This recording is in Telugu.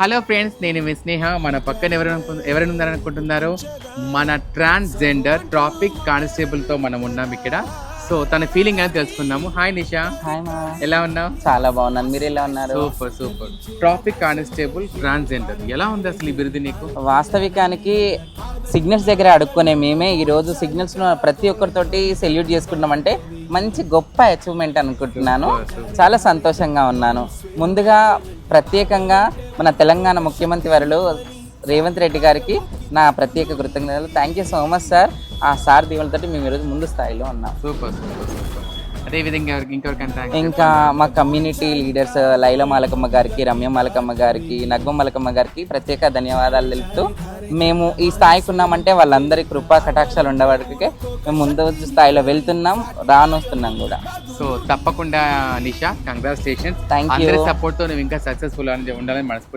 హలో ఫ్రెండ్స్ నేను మీ స్నేహ. మన పక్కన ఎవరు ఎవరైనా ఉన్నారనుకుంటున్నారు మన ట్రాన్స్జెండర్ ట్రాఫిక్ కానిస్టేబుల్తో మనం ఉన్నాం ఇక్కడ. సో తన ఫీలింగ్ అని తెలుసుకుందాము. హాయ్ నిషా. హాయ్ మా. ఎలా ఉన్నావు? చాలా బాగున్నాను. మీరు ఎలా ఉన్నారు? Super super. Traffic constable transgender. ఎలా ఉంది అసలు ఈ బిరుదు నీకు? వాస్తవికానికి సిగ్నల్స్ దగ్గర అడుక్కునే మేమే ఈ రోజు సిగ్నల్స్ ప్రతి ఒక్కరితోటి సెల్యూట్ చేసుకుంటున్నామంటే మంచి గొప్ప అచీవ్మెంట్ అనుకుంటున్నాను. చాలా సంతోషంగా ఉన్నాను. ముందుగా ప్రత్యేకంగా మన తెలంగాణ ముఖ్యమంత్రి వారు రేవంత్ రెడ్డి గారికి నా ప్రత్యేక కృతజ్ఞతలు. Thank you so much sir ఆ సార్ దీవులతోటి మేము ఈరోజు ముందు స్థాయిలో ఉన్నాం. సూపర్ ఇంకా మా కమ్యూనిటీ లీడర్స్ లైల మాలకమ్మ గారికి రమ్య మాలకమ్మ గారికి నగ్మ మాలకమ్మ గారికి ప్రత్యేక ధన్యవాదాలు తెలుపుతూ మేము ఈ స్థాయికి ఉన్నామంటే వాళ్ళందరి కృపా కటాక్షాలు ఉండవాటికే మేము ముందు స్థాయిలో వెళ్తున్నాం రానొస్తున్నాం కూడా సో తప్పకుండా నిషా కంగ్రాచులేషన్స్ you. అందరి సపోర్ట్తో నువ్వు ఇంకా సక్సెస్ఫుల్ ఉండాలని మనస్ఫూర్తి